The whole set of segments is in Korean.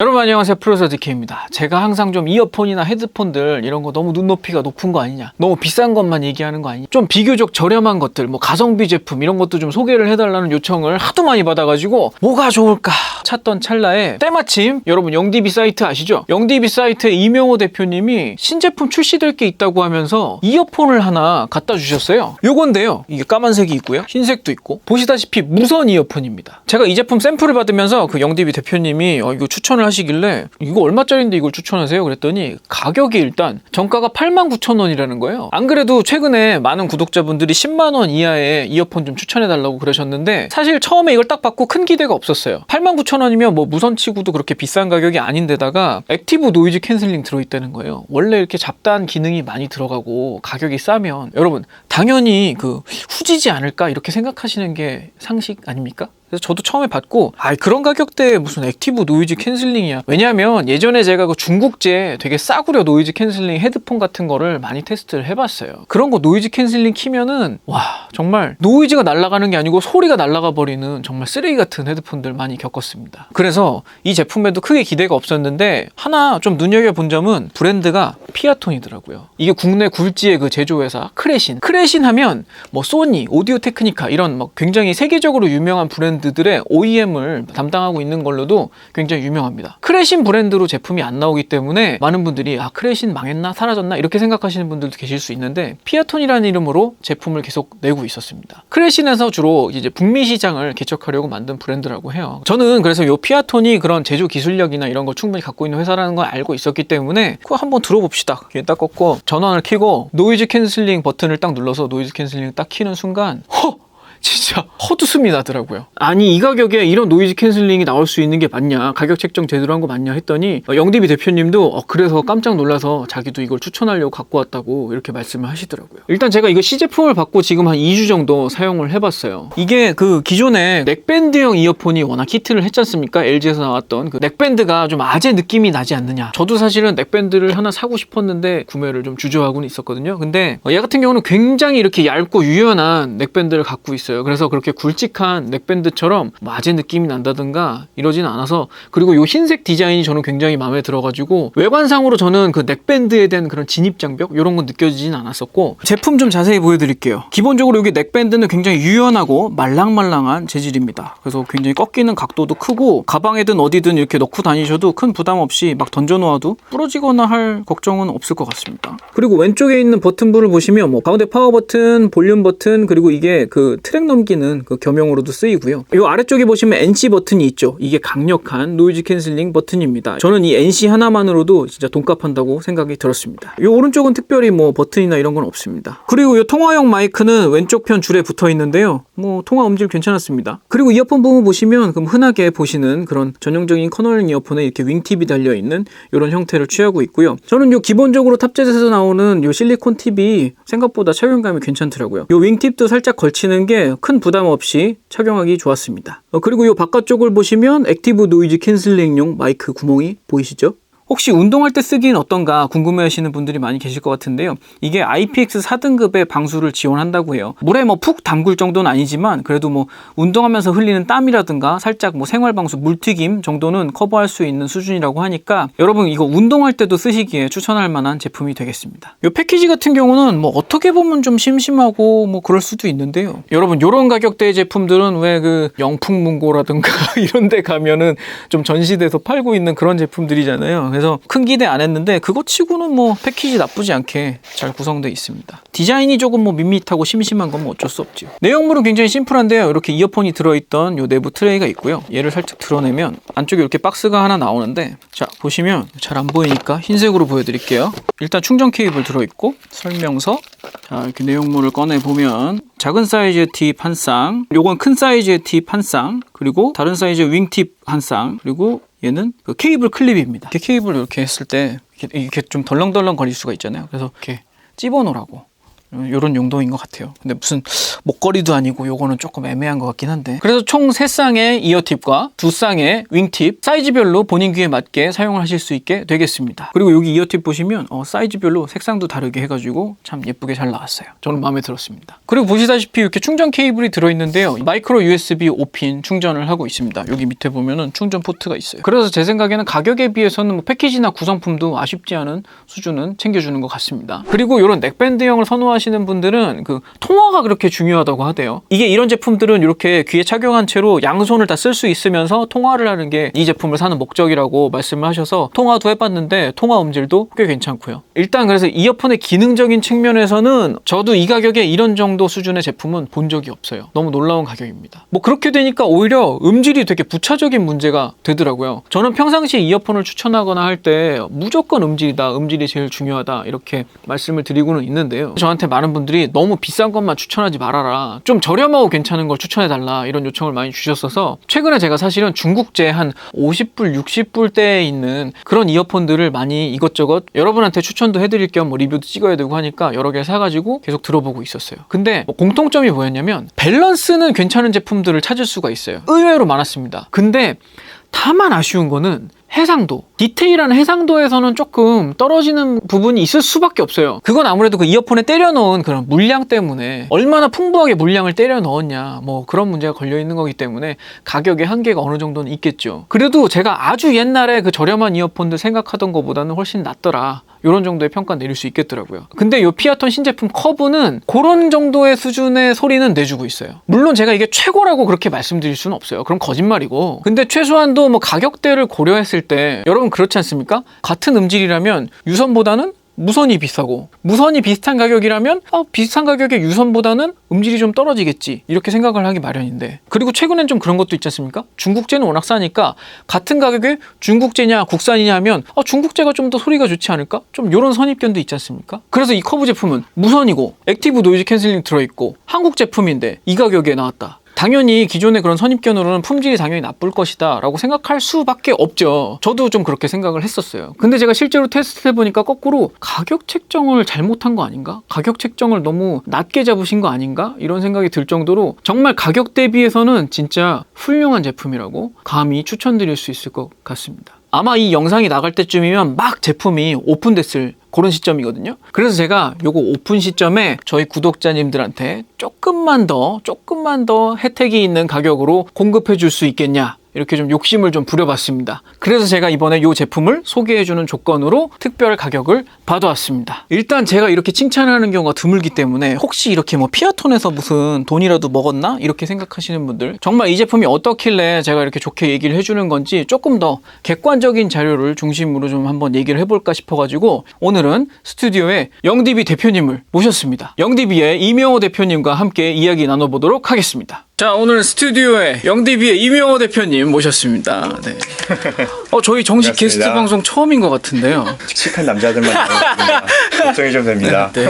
여러분 안녕하세요. 프로서 DK입니다. 제가 항상 좀 이어폰이나 헤드폰들 이런 거 너무 눈높이가 높은 거 아니냐. 너무 비싼 것만 얘기하는 거 아니냐. 좀 비교적 저렴한 것들 뭐 가성비 제품 이런 것도 좀 소개를 해달라는 요청을 하도 많이 받아가지고 뭐가 좋을까 찾던 찰나에 때마침 여러분 영디비 사이트 아시죠? 영디비 사이트의 이명호 대표님이 신제품 출시될 게 있다고 하면서 이어폰을 하나 갖다 주셨어요. 요건데요. 이게 까만색이 있고요. 흰색도 있고. 보시다시피 무선 이어폰입니다. 제가 이 제품 샘플을 받으면서 그 영디비 대표님이 어, 이거 추천을 하시길래 이거 얼마짜리인데 이걸 추천하세요? 그랬더니 가격이 일단 정가가 89,000원이라는 거예요. 안 그래도 최근에 많은 구독자분들이 10만 원 이하의 이어폰 좀 추천해 달라고 그러셨는데 사실 처음에 이걸 딱 받고 큰 기대가 없었어요. 89,000원이면 뭐 무선 치고도 그렇게 비싼 가격이 아닌데다가 액티브 노이즈 캔슬링 들어있다는 거예요. 원래 이렇게 잡다한 기능이 많이 들어가고 가격이 싸면 여러분 당연히 그 후지지 않을까 이렇게 생각하시는 게 상식 아닙니까? 그래서 저도 처음에 받고 아 그런 가격대에 무슨 액티브 노이즈 캔슬링이야. 왜냐하면 예전에 제가 그 중국제 되게 싸구려 노이즈 캔슬링 헤드폰 같은 거를 많이 테스트를 해봤어요. 그런 거 노이즈 캔슬링 키면은 와 정말 노이즈가 날아가는 게 아니고 소리가 날아가 버리는 정말 쓰레기 같은 헤드폰들 많이 겪었습니다. 그래서 이 제품에도 크게 기대가 없었는데 하나 좀 눈여겨본 점은 브랜드가 피아톤이더라고요. 이게 국내 굴지의 그 제조회사 크레신. 크레신 하면 뭐 소니 오디오 테크니카 이런 막 굉장히 세계적으로 유명한 브랜드 들의 OEM을 담당하고 있는 걸로도 굉장히 유명합니다. 크레신 브랜드로 제품이 안 나오기 때문에 많은 분들이 아 크레신 망했나 사라졌나 이렇게 생각하시는 분들도 계실 수 있는데 피아톤이라는 이름으로 제품을 계속 내고 있었습니다. 크레신에서 주로 이제 북미 시장을 개척하려고 만든 브랜드라고 해요. 저는 그래서 요 피아톤이 그런 제조 기술력이나 이런 걸 충분히 갖고 있는 회사라는 걸 알고 있었기 때문에 그거 한번 들어봅시다. 귀에 딱 꽂고 전원을 켜고 노이즈 캔슬링 버튼을 딱 눌러서 노이즈 캔슬링 딱 키는 순간 허 진짜 헛웃음이 나더라고요. 아니 이 가격에 이런 노이즈 캔슬링이 나올 수 있는 게 맞냐? 가격 책정 제대로 한 거 맞냐 했더니 어, 영디비 대표님도 어, 그래서 깜짝 놀라서 자기도 이걸 추천하려고 갖고 왔다고 이렇게 말씀을 하시더라고요. 일단 제가 이거 시제품을 받고 지금 한 2주 정도 사용을 해봤어요. 이게 그 기존에 넥밴드형 이어폰이 워낙 히트를 했지 않습니까? LG에서 나왔던 그 넥밴드가 좀 아재 느낌이 나지 않느냐. 저도 사실은 넥밴드를 하나 사고 싶었는데 구매를 좀 주저하고는 있었거든요. 근데 어, 얘 같은 경우는 굉장히 이렇게 얇고 유연한 넥밴드를 갖고 있어요. 그래서 그렇게 굵직한 넥밴드처럼 뭐 아재 느낌이 난다든가 이러지는 않아서 그리고 요 흰색 디자인이 저는 굉장히 마음에 들어가지고 외관상으로 저는 그 넥밴드에 대한 그런 진입 장벽 이런 건 느껴지진 않았었고 제품 좀 자세히 보여드릴게요. 기본적으로 여기 넥밴드는 굉장히 유연하고 말랑말랑한 재질입니다. 그래서 굉장히 꺾이는 각도도 크고 가방에든 어디든 이렇게 넣고 다니셔도 큰 부담 없이 막 던져놓아도 부러지거나 할 걱정은 없을 것 같습니다. 그리고 왼쪽에 있는 버튼부를 보시면 뭐 가운데 파워 버튼, 볼륨 버튼 그리고 이게 그 트랙 넘기는 그 겸용으로도 쓰이고요. 이 아래쪽에 보시면 NC 버튼이 있죠. 이게 강력한 노이즈 캔슬링 버튼입니다. 저는 이 NC 하나만으로도 진짜 돈값 한다고 생각이 들었습니다. 이 오른쪽은 특별히 뭐 버튼이나 이런 건 없습니다. 그리고 이 통화용 마이크는 왼쪽 편 줄에 붙어 있는데요. 뭐 통화 음질 괜찮았습니다. 그리고 이어폰 부분 보시면 그럼 흔하게 보시는 그런 전형적인 커널링 이어폰에 이렇게 윙팁이 달려 있는 이런 형태를 취하고 있고요. 저는 요 기본적으로 탑재에서 나오는 요 실리콘 팁이 생각보다 착용감이 괜찮더라고요. 요 윙팁도 살짝 걸치는 게큰 부담 없이 착용하기 좋았습니다. 어, 그리고 요 바깥쪽을 보시면 액티브 노이즈 캔슬링용 마이크 구멍이 보이시죠? 혹시 운동할 때 쓰기는 어떤가 궁금해 하시는 분들이 많이 계실 것 같은데요. 이게 IPX 4등급의 방수를 지원한다고 해요. 물에 뭐 푹 담글 정도는 아니지만 그래도 뭐 운동하면서 흘리는 땀이라든가 살짝 뭐 생활방수 물튀김 정도는 커버할 수 있는 수준이라고 하니까 여러분 이거 운동할 때도 쓰시기에 추천할 만한 제품이 되겠습니다. 이 패키지 같은 경우는 뭐 어떻게 보면 좀 심심하고 뭐 그럴 수도 있는데요. 여러분 요런 가격대의 제품들은 왜 그 영풍문고라든가 이런 데 가면은 좀 전시돼서 팔고 있는 그런 제품들이잖아요. 그래서 큰 기대 안 했는데 그거 치고는 뭐 패키지 나쁘지 않게 잘 구성되어 있습니다. 디자인이 조금 뭐 밋밋하고 심심한 건 뭐 어쩔 수 없죠. 내용물은 굉장히 심플한데요. 이렇게 이어폰이 들어있던 요 내부 트레이가 있고요. 얘를 살짝 드러내면 안쪽에 이렇게 박스가 하나 나오는데 자 보시면 잘 안 보이니까 흰색으로 보여드릴게요. 일단 충전 케이블 들어있고 설명서 자 이렇게 내용물을 꺼내 보면 작은 사이즈의 팁 한 쌍, 요건 큰 사이즈의 팁 한 쌍, 그리고 다른 사이즈의 윙팁 한 쌍, 그리고 얘는 그 케이블 클립입니다. 이렇게 케이블 이렇게 했을 때 이렇게, 이렇게 좀 덜렁덜렁 거릴 수가 있잖아요. 그래서 이렇게 찝어 놓으라고 이런 용도인 것 같아요. 근데 무슨 목걸이도 아니고 요거는 조금 애매한 것 같긴 한데. 그래서 총 세쌍의 이어팁과 두쌍의 윙팁 사이즈별로 본인 귀에 맞게 사용을 하실 수 있게 되겠습니다. 그리고 여기 이어팁 보시면 어, 사이즈별로 색상도 다르게 해가지고 참 예쁘게 잘 나왔어요. 저는 마음에 들었습니다. 그리고 보시다시피 이렇게 충전 케이블이 들어있는데요. 마이크로 USB 5핀 충전을 하고 있습니다. 여기 밑에 보면은 충전 포트가 있어요. 그래서 제 생각에는 가격에 비해서는 뭐 패키지나 구성품도 아쉽지 않은 수준은 챙겨주는 것 같습니다. 그리고 이런 넥밴드형을 선호하시 는 분들은 그 통화가 그렇게 중요하다고 하대요. 이게 이런 제품들은 이렇게 귀에 착용한 채로 양손을 다 쓸 수 있으면서 통화를 하는 게 이 제품을 사는 목적이라고 말씀을 하셔서 통화도 해봤는데 통화 음질도 꽤 괜찮고요. 일단 그래서 이어폰의 기능적인 측면에서는 저도 이 가격에 이런 정도 수준의 제품은 본 적이 없어요. 너무 놀라운 가격입니다. 뭐 그렇게 되니까 오히려 음질이 되게 부차적인 문제가 되더라고요. 저는 평상시에 이어폰을 추천하거나 할 때 무조건 음질이다, 음질이 제일 중요하다 이렇게 말씀을 드리고는 있는데요. 저한테 많은 분들이 너무 비싼 것만 추천하지 말아라. 좀 저렴하고 괜찮은 걸 추천해달라 이런 요청을 많이 주셨어서 최근에 제가 사실은 중국제 한 50불, 60불대에 있는 그런 이어폰들을 많이 이것저것 여러분한테 추천도 해드릴 겸 뭐 리뷰도 찍어야 되고 하니까 여러 개 사가지고 계속 들어보고 있었어요. 근데 뭐 공통점이 뭐였냐면 밸런스는 괜찮은 제품들을 찾을 수가 있어요. 의외로 많았습니다. 근데 다만 아쉬운 거는 해상도, 디테일한 해상도에서는 조금 떨어지는 부분이 있을 수밖에 없어요. 그건 아무래도 그 이어폰에 때려 넣은 그런 물량 때문에 얼마나 풍부하게 물량을 때려 넣었냐, 뭐 그런 문제가 걸려 있는 거기 때문에 가격의 한계가 어느 정도는 있겠죠. 그래도 제가 아주 옛날에 그 저렴한 이어폰들 생각하던 것보다는 훨씬 낫더라. 이런 정도의 평가 내릴 수 있겠더라고요. 근데 이 피아톤 신제품 커브는 그런 정도의 수준의 소리는 내주고 있어요. 물론 제가 이게 최고라고 그렇게 말씀드릴 수는 없어요. 그럼 거짓말이고. 근데 최소한도 뭐 가격대를 고려했을 때 여러분 그렇지 않습니까? 같은 음질이라면 유선보다는 무선이 비싸고 무선이 비슷한 가격이라면 어, 비슷한 가격의 유선보다는 음질이 좀 떨어지겠지 이렇게 생각을 하기 마련인데 그리고 최근엔 좀 그런 것도 있지 않습니까? 중국제는 워낙 싸니까 같은 가격에 중국제냐 국산이냐 하면 어, 중국제가 좀 더 소리가 좋지 않을까? 좀 이런 선입견도 있지 않습니까? 그래서 이 커브 제품은 무선이고 액티브 노이즈 캔슬링 들어있고 한국 제품인데 이 가격에 나왔다. 당연히 기존의 그런 선입견으로는 품질이 당연히 나쁠 것이다 라고 생각할 수밖에 없죠. 저도 좀 그렇게 생각을 했었어요. 근데 제가 실제로 테스트 해보니까 거꾸로 가격 책정을 잘못한 거 아닌가? 가격 책정을 너무 낮게 잡으신 거 아닌가? 이런 생각이 들 정도로 정말 가격 대비해서는 진짜 훌륭한 제품이라고 감히 추천드릴 수 있을 것 같습니다. 아마 이 영상이 나갈 때쯤이면 막 제품이 오픈됐을 그런 시점이거든요. 그래서 제가 요거 오픈 시점에 저희 구독자님들한테 조금만 더, 조금만 더 혜택이 있는 가격으로 공급해 줄 수 있겠냐. 이렇게 좀 욕심을 좀 부려봤습니다. 그래서 제가 이번에 이 제품을 소개해주는 조건으로 특별 가격을 받아왔습니다. 일단 제가 이렇게 칭찬하는 경우가 드물기 때문에 혹시 이렇게 뭐 피아톤에서 무슨 돈이라도 먹었나? 이렇게 생각하시는 분들 정말 이 제품이 어떻길래 제가 이렇게 좋게 얘기를 해주는 건지 조금 더 객관적인 자료를 중심으로 좀 한번 얘기를 해볼까 싶어가지고 오늘은 스튜디오에 영디비 대표님을 모셨습니다. 영디비의 이명호 대표님과 함께 이야기 나눠보도록 하겠습니다. 자, 오늘 스튜디오에 영디비의 이명호 대표님 모셨습니다. 네. 어, 저희 정식. 게스트 방송 처음인 것 같은데요. 칙칙한 남자들만 걱정이 좀 됩니다. 네.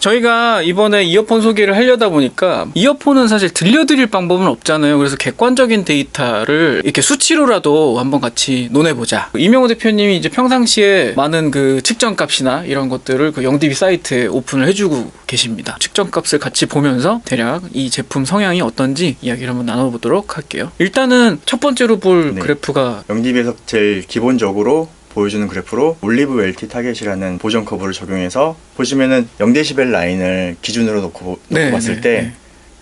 저희가 이번에 이어폰 소개를 하려다 보니까 이어폰은 사실 들려드릴 방법은 없잖아요. 그래서 객관적인 데이터를 이렇게 수치로라도 한번 같이 논해보자. 이명호 대표님이 이제 평상시에 많은 그 측정값이나 이런 것들을 그 영디비 사이트에 오픈을 해주고 계십니다. 측정값을 같이 보면서 대략 이 제품 성향이 어떤지 이야기를 한번 나눠보도록 할게요. 일단은 첫 번째로 볼 네. 그래프가 영디비에서 제일 기본적으로 보여주는 그래프로 올리브 웰티 타겟이라는 보정 커브를 적용해서 보시면은 0데시벨 라인을 기준으로 놓고, 놓고 네, 봤을 네, 때 네.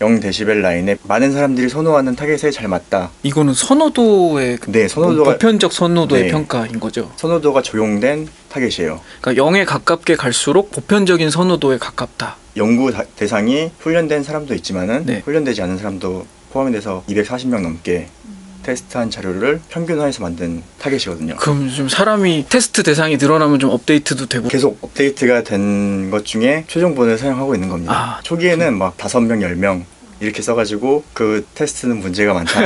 0데시벨 라인에 많은 사람들이 선호하는 타겟에 잘 맞다. 이거는 선호도의 그 네, 선호도가 보편적 선호도의 네. 평가인 거죠. 선호도가 적용된 타겟이에요. 그러니까 0에 가깝게 갈수록 보편적인 선호도에 가깝다. 연구 다- 대상이 훈련된 사람도 있지만은 네. 훈련되지 않은 사람도 포함이 돼서 240명 넘게 테스트한 자료를 평균화해서 만든 타겟이거든요. 그럼 좀 사람이 테스트 대상이 늘어나면 좀 업데이트도 되고 계속 업데이트가 된 것 중에 최종본을 사용하고 있는 겁니다. 아, 초기에는 막 다섯 명, 열명 이렇게 써가지고 그 테스트는 문제가 많다.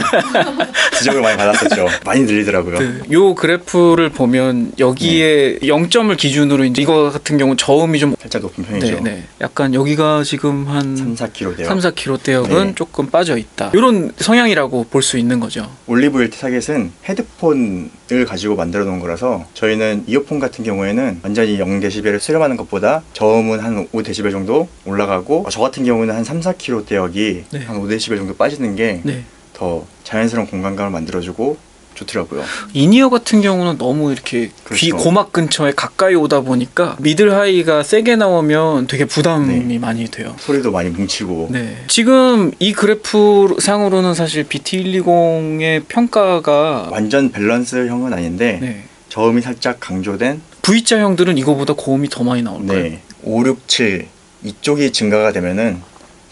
지적을 많이 받았었죠. 많이 들리더라고요. 그, 요 그래프를 보면 여기에 0점을 기준으로 이제 이거 같은 경우 저음이 좀 살짝 높은 네, 편이죠. 네. 약간 여기가 지금 한 3, 4kg 돼요. 3, 4kg 대역은 네. 조금 빠져 있다. 이런 성향이라고 볼 수 있는 거죠. 올리브 웰트 타겟은 헤드폰 을 가지고 만들어 놓은 거라서 저희는 이어폰 같은 경우에는 완전히 0dB를 수렴하는 것보다 저음은 한 5dB 정도 올라가고 저 같은 경우는 한 3, 4kg 대역이 네. 한 5dB 정도 빠지는 게더 네. 자연스러운 공간감을 만들어주고 좋더라고요. 이니어 같은 경우는 너무 이렇게 귀 그렇죠. 고막 근처에 가까이 오다 보니까 미들 하이가 세게 나오면 되게 부담이 네. 많이 돼요. 소리도 많이 뭉치고 네. 지금 이 그래프 상으로는 사실 BT120의 평가가 완전 밸런스형은 아닌데 네. 저음이 살짝 강조된 V자 형들은 이거보다 고음이 더 많이 나올까요? 네, 5, 6, 7 이쪽이 증가가 되면은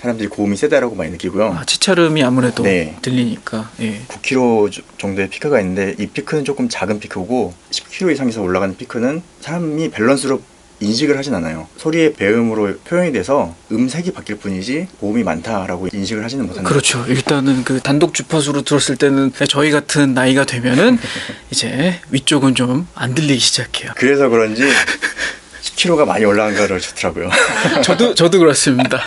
사람들이 고음이 세다라고 많이 느끼고요. 아, 치차름이 아무래도 네. 들리니까. 예. 9km 정도의 피크가 있는데 이 피크는 조금 작은 피크고 10km 이상에서 올라가는 피크는 사람이 밸런스로 인식을 하진 않아요. 소리의 배음으로 표현이 돼서 음색이 바뀔 뿐이지 고음이 많다라고 인식을 하지는 못한다. 그렇죠. 일단은 그 단독 주파수로 들었을 때는 저희 같은 나이가 되면은 이제 위쪽은 좀 안 들리기 시작해요. 그래서 그런지 10km가 많이 올라간 거를 좋더라고요. 저도 저도 그렇습니다.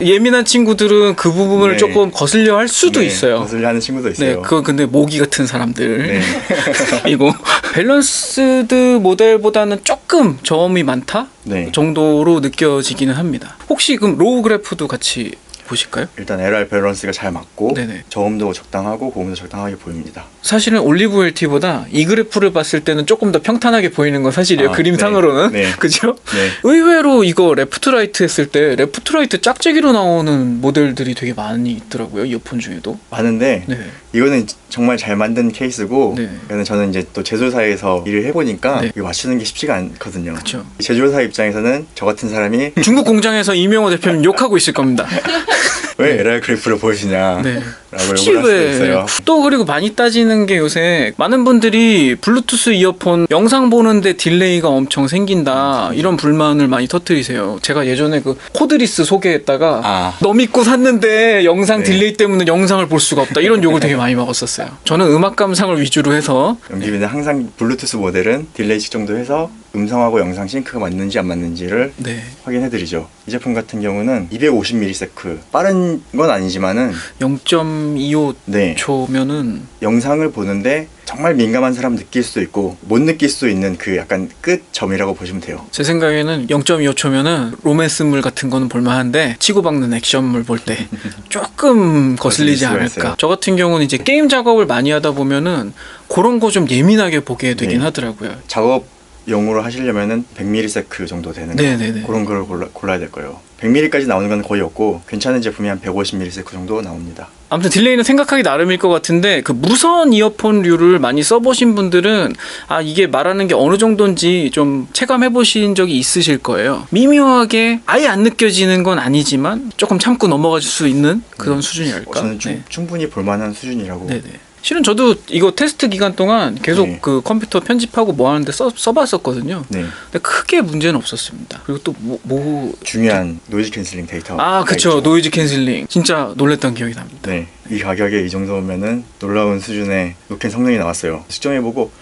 예민한 친구들은 그 부분을 네. 조금 거슬려 할 수도 네, 있어요. 거슬려 하는 친구도 있어요. 네, 그건 근데 모기 같은 사람들. 네. 이고 밸런스드 모델보다는 조금 저음이 많다 네. 정도로 느껴지기는 합니다. 혹시 그럼 로우 그래프도 같이 보실까요? 일단 LR 밸런스가 잘 맞고 네네. 저음도 적당하고 고음도 적당하게 보입니다. 사실은 올리브 LT보다 이 그래프를 봤을 때는 조금 더 평탄하게 보이는 건 사실이에요. 아, 그림상으로는. 네, 네. 그죠? 네. 의외로 이거 레프트 라이트 했을 때 레프트 라이트 짝재기로 나오는 모델들이 되게 많이 있더라고요. 이어폰 중에도. 많은데 네. 이거는 정말 잘 만든 케이스고 네. 이거는 저는 이제 또 제조사에서 일을 해보니까 네. 이거 맞추는 게 쉽지가 않거든요. 그렇죠. 제조사 입장에서는 저 같은 사람이 중국 공장에서 이명호 대표님 욕하고 있을 겁니다. 왜 LR 그래프를 보여주냐 네. 라고 욕을 할 수도 왜 있어요. 또 그리고 많이 따지는 게 요새 많은 분들이 블루투스 이어폰 영상 보는데 딜레이가 엄청 생긴다 이런 불만을 많이 터뜨리세요. 제가 예전에 그 코드리스 소개했다가 아. 너 믿고 샀는데 영상 네. 딜레이 때문에 영상을 볼 수가 없다 이런 욕을 되게 많이 먹었었어요. 저는 음악 감상을 위주로 해서 영기비는 항상 블루투스 모델은 딜레이 측정도 해서 음성하고 영상 싱크가 맞는지 안 맞는지를 네. 확인해드리죠. 이 제품 같은 경우는 250ms 빠른 건 아니지만은 0.25네 초면은 영상을 보는데 정말 민감한 사람 느낄 수도 있고 못 느낄 수도 있는 그 약간 끝점이라고 보시면 돼요. 제 생각에는 0.25초면은 로맨스물 같은 거는 볼만한데 치고박는 액션물 볼 때 조금 거슬리지 않을까. 있어요. 저 같은 경우는 이제 게임 작업을 많이 하다 보면은 그런 거 좀 예민하게 보게 되긴 네. 하더라고요. 작업 용으로 하시려면은 100ms 정도 되는 네네네. 그런 걸 골라, 골라야 될 거예요. 100mm까지 나오는 건 거의 없고 괜찮은 제품이 한 150ms 정도 나옵니다. 아무튼 딜레이는 생각하기 나름일 것 같은데 그 무선 이어폰류를 많이 써보신 분들은 아 이게 말하는 게 어느 정도인지 좀 체감해 보신 적이 있으실 거예요. 미묘하게 아예 안 느껴지는 건 아니지만 조금 참고 넘어갈 수 있는 그런 어, 수준이랄까. 저는 충, 네. 충분히 볼만한 수준이라고 네네. 실은 저도 이거 테스트 기간 동안 계속 네. 그 컴퓨터 편집하고 뭐 하는데 써, 써봤었거든요. 네, 근데 크게 문제는 없었습니다. 그리고 또 뭐, 뭐... 중요한 노이즈 캔슬링 데이터. 아, 그쵸. 노이즈 캔슬링. 진짜 놀랬던 기억이 납니다. 네, 이 가격에 이 정도면은 놀라운 수준의 노캔 성능이 나왔어요. 측정해보고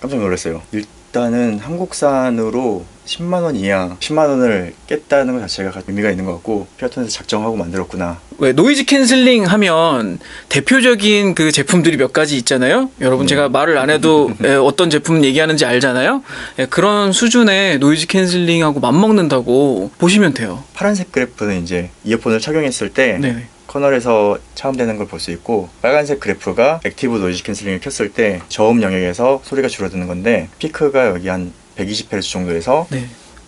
깜짝 놀랐어요. 일 단은 한국산으로 10만 원 이하, 10만 원을 깼다는 것 자체가 의미가 있는 것 같고 피아톤에서 작정하고 만들었구나. 왜 노이즈 캔슬링 하면 대표적인 그 제품들이 몇 가지 있잖아요. 여러분 네. 제가 말을 안 해도 에, 어떤 제품 얘기하는지 알잖아요. 예, 그런 수준의 노이즈 캔슬링하고 맞먹는다고 보시면 돼요. 파란색 그래프는 이제 이어폰을 착용했을 때 네. 커널에서 차음되는 걸 볼 수 있고 빨간색 그래프가 액티브 노이즈 캔슬링을 켰을 때 저음 영역에서 소리가 줄어드는 건데 피크가 여기 한 120Hz 정도에서 네.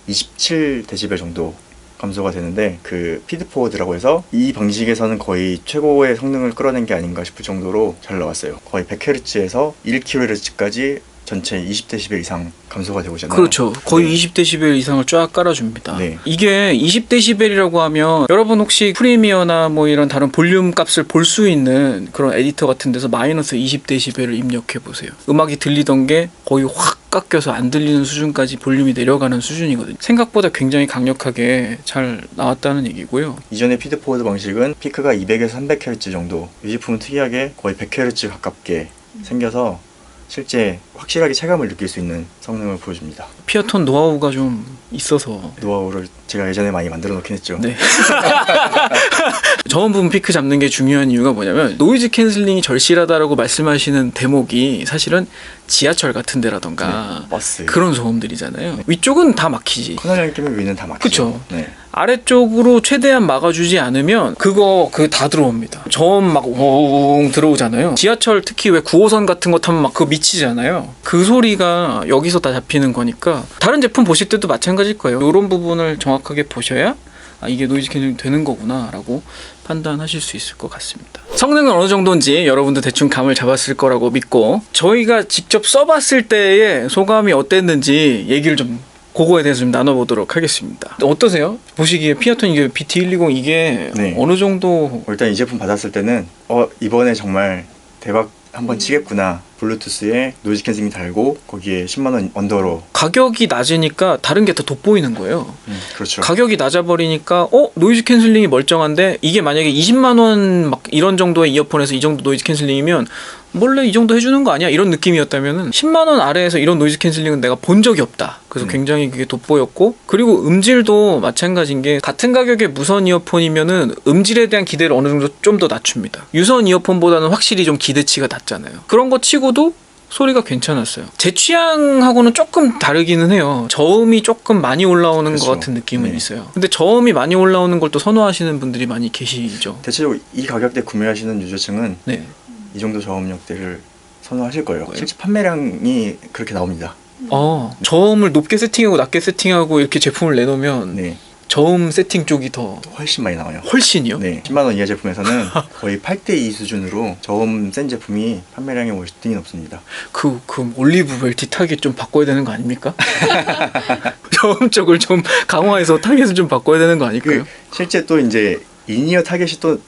27dB 정도 감소가 되는데 그 피드포워드라고 해서 이 방식에서는 거의 최고의 성능을 끌어낸 게 아닌가 싶을 정도로 잘 나왔어요. 거의 100Hz에서 1kHz까지 전체 20dB 이상 감소가 되고 있잖아요. 그렇죠. 거의 네. 20데시벨 이상을 쫙 깔아줍니다. 네. 이게 20데시벨이라고 하면 여러분 혹시 프리미어나 뭐 이런 다른 볼륨 값을 볼 수 있는 그런 에디터 같은 데서 마이너스 20데시벨을 입력해 보세요. 음악이 들리던 게 거의 확 깎여서 안 들리는 수준까지 볼륨이 내려가는 수준이거든요. 생각보다 굉장히 강력하게 잘 나왔다는 얘기고요. 이전의 피드포워드 방식은 피크가 200에서 300Hz 정도 이 제품은 특이하게 거의 100Hz 가깝게 생겨서 실제 확실하게 체감을 느낄 수 있는 성능을 보여줍니다. 피아톤 노하우가 좀 있어서 노하우를 제가 예전에 많이 만들어 놓긴 했죠. 네. 저음 부분 피크 잡는 게 중요한 이유가 뭐냐면 노이즈 캔슬링이 절실하다라고 말씀하시는 대목이 사실은 지하철 같은 데라던가 버스 그런 소음들이잖아요. 위쪽은 다 막히지. 커널형 끼면 위는 다 막히죠. 그쵸. 네. 아래쪽으로 최대한 막아주지 않으면 그거 그 다 들어옵니다. 저음 막웅 들어오잖아요. 지하철 특히 왜 9호선 같은 거 타면 막 그거 미치잖아요. 그 소리가 여기서 다 잡히는 거니까 다른 제품 보실 때도 마찬가지일 거예요. 이런 부분을 정확하게 보셔야 아, 이게 노이즈 캔슬링 되는 거구나 라고 판단하실 수 있을 것 같습니다. 성능은 어느 정도인지 여러분도 대충 감을 잡았을 거라고 믿고 저희가 직접 써봤을 때의 소감이 어땠는지 얘기를 좀 그거에 대해서 좀 나눠보도록 하겠습니다. 어떠세요? 보시기에 피아톤 이게 BT120 이게 네. 어느 정도 일단 이 제품 받았을 때는 어 이번에 정말 대박 한번 치겠구나. 블루투스에 노이즈 캔슬링 달고 거기에 10만 원 언더로 가격이 낮으니까 다른 게다 돋보이는 거예요. 음, 그렇죠. 가격이 낮아 버리니까 어 노이즈 캔슬링이 멀쩡한데 이게 만약에 20만 원 막 이런 정도의 이어폰에서 이 정도 노이즈 캔슬링이면 원래 이 정도 해주는 거 아니야 이런 느낌이었다면은 10만 원 아래에서 이런 노이즈 캔슬링은 내가 본 적이 없다. 그래서 음. 굉장히 그게 돋보였고 그리고 음질도 마찬가지인 게 같은 가격의 무선 이어폰이면은 음질에 대한 기대를 어느 정도 좀 더 낮춥니다. 유선 이어폰보다는 확실히 좀 기대치가 낮잖아요. 그런 거 치고 도 소리가 괜찮았어요. 제 취향하고는 조금 다르기는 해요. 저음이 조금 많이 올라오는 그렇죠. 것 같은 느낌은 네. 있어요. 근데 저음이 많이 올라오는 걸 또 선호하시는 분들이 많이 계시죠. 대체적으로 이 가격대 구매하시는 유저층은 네. 이 정도 저음력대를 선호하실 거예요. 뭐예요? 실제 판매량이 그렇게 나옵니다. 어, 저음을 높게 세팅하고 낮게 세팅하고 이렇게 제품을 내놓으면 네, 저음 세팅 쪽이 더 훨씬 많이 나와요. 훨씬이요. 네, 10만 원 이하 제품에서는 거의 8대 2 수준으로 저음 센 제품이 판매량이 월등히 높습니다. 그, 그 올리브 벨트 타겟 좀 바꿔야 되는 거 아닙니까? 저음 쪽을 좀 강화해서 타겟을 좀 바꿔야 되는 거 아닐까요? 그 실제 또 이제 인이어 타겟이 또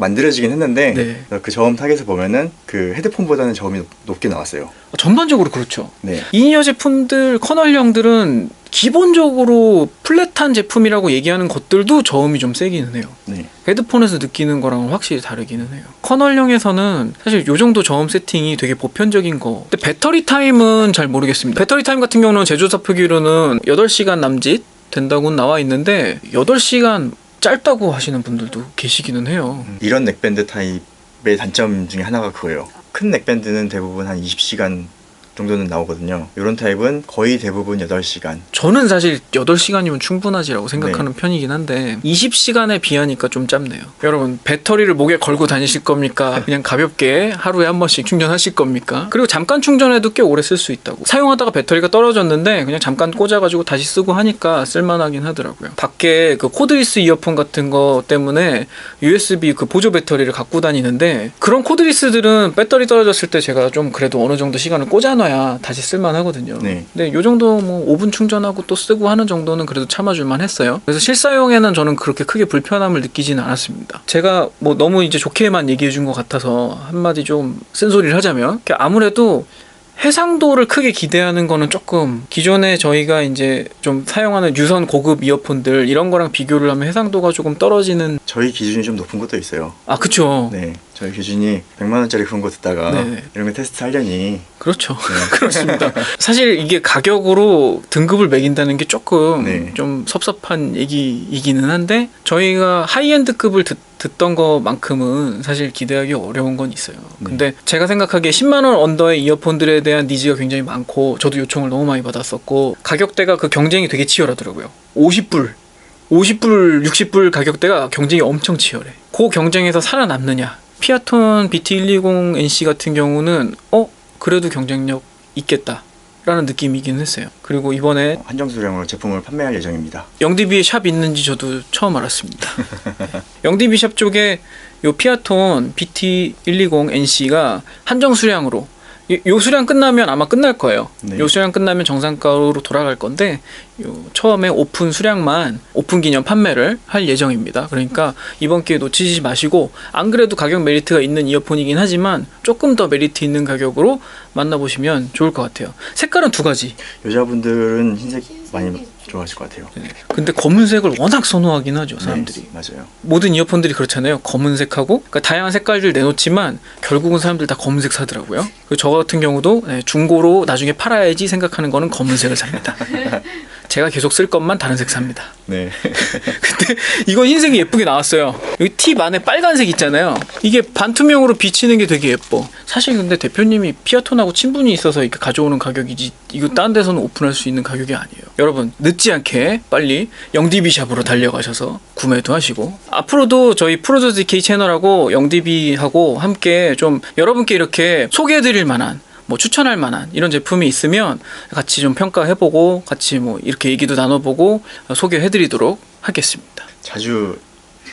만들어지긴 했는데 네. 그 저음 타겟을 보면은 그 헤드폰보다는 저음이 높- 높게 나왔어요. 전반적으로 그렇죠. 네, 이니어 제품들 커널형들은 기본적으로 플랫한 제품이라고 얘기하는 것들도 저음이 좀 세기는 해요. 네, 헤드폰에서 느끼는 거랑은 확실히 다르기는 해요. 커널형에서는 사실 요 정도 저음 세팅이 되게 보편적인 거. 근데 배터리 타임은 잘 모르겠습니다. 배터리 타임 같은 경우는 제조사 표기로는 8시간 남짓 된다고 나와 있는데 8시간 짧다고 하시는 분들도 계시기는 해요. 음, 이런 넥밴드 타입의 단점 중에 하나가 그거예요. 큰 넥밴드는 대부분 한 20시간 정도는 나오거든요. 이런 타입은 거의 대부분 8시간. 저는 사실 8시간이면 충분하지라고 생각하는 편이긴 한데 20시간에 비하니까 좀 짧네요. 여러분 배터리를 목에 걸고 다니실 겁니까? 그냥 가볍게 하루에 한 번씩 충전하실 겁니까? 그리고 잠깐 충전해도 꽤 오래 쓸 수 있다고. 사용하다가 배터리가 떨어졌는데 그냥 잠깐 꽂아가지고 다시 쓰고 하니까 쓸만하긴 하더라고요. 밖에 그 코드리스 이어폰 같은 거 때문에 USB 그 보조 배터리를 갖고 다니는데 그런 코드리스들은 배터리 떨어졌을 때 제가 좀 그래도 어느 정도 시간을 꽂아놔야 다시 쓸만하거든요. 네. 근데 요 정도 뭐 5분 충전하고 또 쓰고 하는 정도는 그래도 참아줄만 했어요. 그래서 실사용에는 저는 그렇게 크게 불편함을 느끼지는 않았습니다. 제가 뭐 너무 이제 좋게만 얘기해 준 것 같아서 한마디 좀 쓴소리를 하자면 아무래도 해상도를 크게 기대하는 거는 조금 기존에 저희가 이제 좀 사용하는 유선 고급 이어폰들 이런 거랑 비교를 하면 해상도가 조금 떨어지는 저희 기준이 좀 높은 것도 있어요. 아 그쵸 네, 저희 기준이 100만 원짜리 그런 거 듣다가 네. 이런 거 테스트 하려니 그렇죠. 그렇습니다. 사실 이게 가격으로 등급을 매긴다는 게 조금 네. 좀 섭섭한 얘기이기는 한데 저희가 하이엔드급을 듣, 듣던 것만큼은 사실 기대하기 어려운 건 있어요. 네. 근데 제가 생각하기에 10만 원 언더의 이어폰들에 대한 니즈가 굉장히 많고 저도 요청을 너무 많이 받았었고 가격대가 그 경쟁이 되게 치열하더라고요. 50불 50불, 60불 가격대가 경쟁이 엄청 치열해. 그 경쟁에서 살아남느냐. 피아톤 BT120NC 같은 경우는 어 그래도 경쟁력 있겠다. 라는 느낌이긴 했어요. 그리고 이번에 한정 수량으로 제품을 판매할 예정입니다. 영디비에 샵 있는지 저도 처음 알았습니다. 영디비 샵 쪽에 요 피아톤 BT120NC가 한정 수량으로 이- 요 수량 끝나면 아마 끝날 거예요. 네. 요 수량 끝나면 정상가로 돌아갈 건데 요 처음에 오픈 수량만 오픈 기념 판매를 할 예정입니다. 그러니까 이번 기회 놓치지 마시고 안 그래도 가격 메리트가 있는 이어폰이긴 하지만 조금 더 메리트 있는 가격으로 만나보시면 좋을 것 같아요. 색깔은 두 가지. 여자분들은 흰색 많이 좋아하실 것 같아요. 네. 근데 검은색을 워낙 선호하긴 하죠 사람들이. 네, 맞아요. 모든 이어폰들이 그렇잖아요. 검은색하고 그러니까 다양한 색깔들 내놓지만 결국은 사람들 다 검은색 사더라고요. 저 같은 경우도 네, 중고로 나중에 팔아야지 생각하는 거는 검은색을 삽니다. 제가 계속 쓸 것만 다른 색 삽니다. 네. 근데 이건 흰색이 예쁘게 나왔어요. 여기 팁 안에 빨간색 있잖아요. 이게 반투명으로 비치는 게 되게 예뻐. 사실 근데 대표님이 피아톤하고 친분이 있어서 이렇게 가져오는 가격이지 이거 딴 데서는 오픈할 수 있는 가격이 아니에요. 여러분 늦지 않게 빨리 영디비샵으로 달려가셔서 구매도 하시고 앞으로도 저희 프로저스 K 채널하고 영디비하고 함께 좀 여러분께 이렇게 소개해드릴 만한 뭐 추천할 만한 이런 제품이 있으면 같이 좀 평가해보고 같이 뭐 이렇게 얘기도 나눠보고 소개해드리도록 하겠습니다. 자주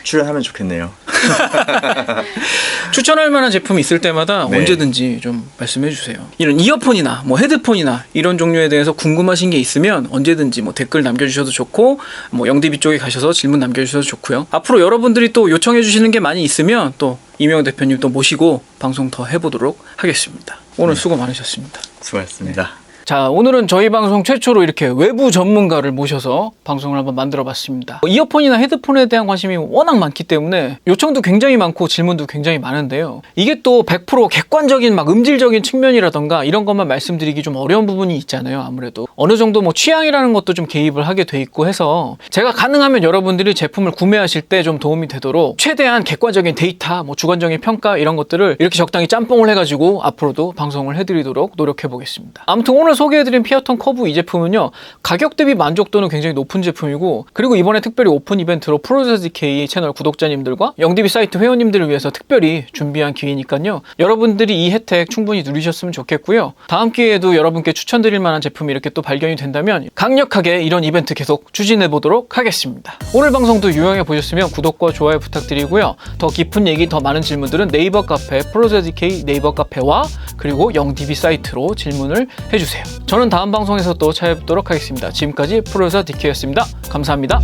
출연하면 좋겠네요. 추천할 만한 제품이 있을 때마다 네. 언제든지 좀 말씀해 주세요. 이런 이어폰이나 뭐 헤드폰이나 이런 종류에 대해서 궁금하신 게 있으면 언제든지 뭐 댓글 남겨주셔도 좋고 뭐 영디비 쪽에 가셔서 질문 남겨주셔도 좋고요. 앞으로 여러분들이 또 요청해 주시는 게 많이 있으면 또 이명 대표님 또 모시고 방송 더 해보도록 하겠습니다. 오늘 수고 많으셨습니다. 수고하셨습니다. 자, 오늘은 저희 방송 최초로 이렇게 외부 전문가를 모셔서 방송을 한번 만들어 봤습니다. 이어폰이나 헤드폰에 대한 관심이 워낙 많기 때문에 요청도 굉장히 많고 질문도 굉장히 많은데요. 이게 또 100% 객관적인 막 음질적인 측면이라던가 이런 것만 말씀드리기 좀 어려운 부분이 있잖아요. 아무래도 어느 정도 뭐 취향이라는 것도 좀 개입을 하게 돼 있고 해서 제가 가능하면 여러분들이 제품을 구매하실 때 좀 도움이 되도록 최대한 객관적인 데이터, 뭐 주관적인 평가 이런 것들을 이렇게 적당히 짬뽕을 해가지고 앞으로도 방송을 해드리도록 노력해 보겠습니다. 아무튼 오늘 소개해드린 피어톤 커브 이 제품은요 가격 대비 만족도는 굉장히 높은 제품이고 그리고 이번에 특별히 오픈 이벤트로 프로제스K 채널 구독자님들과 영디비 사이트 회원님들을 위해서 특별히 준비한 기회니까요. 여러분들이 이 혜택 충분히 누리셨으면 좋겠고요. 다음 기회에도 여러분께 추천드릴 만한 제품이 이렇게 또 발견이 된다면 강력하게 이런 이벤트 계속 추진해 보도록 하겠습니다. 오늘 방송도 유용해 보셨으면 구독과 좋아요 부탁드리고요. 더 깊은 얘기 더 많은 질문들은 네이버 카페 프로제스K 네이버 카페와 그리고 영디비 사이트로 질문을 해주세요 저는 다음 방송에서 또 찾아뵙도록 하겠습니다. 지금까지 프로듀서 디케였습니다. 감사합니다.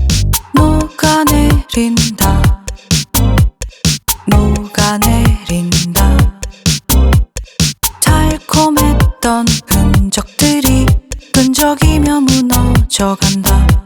녹아내린다. 녹아내린다. 달콤했던 흔적들이 끈적이며 무너져간다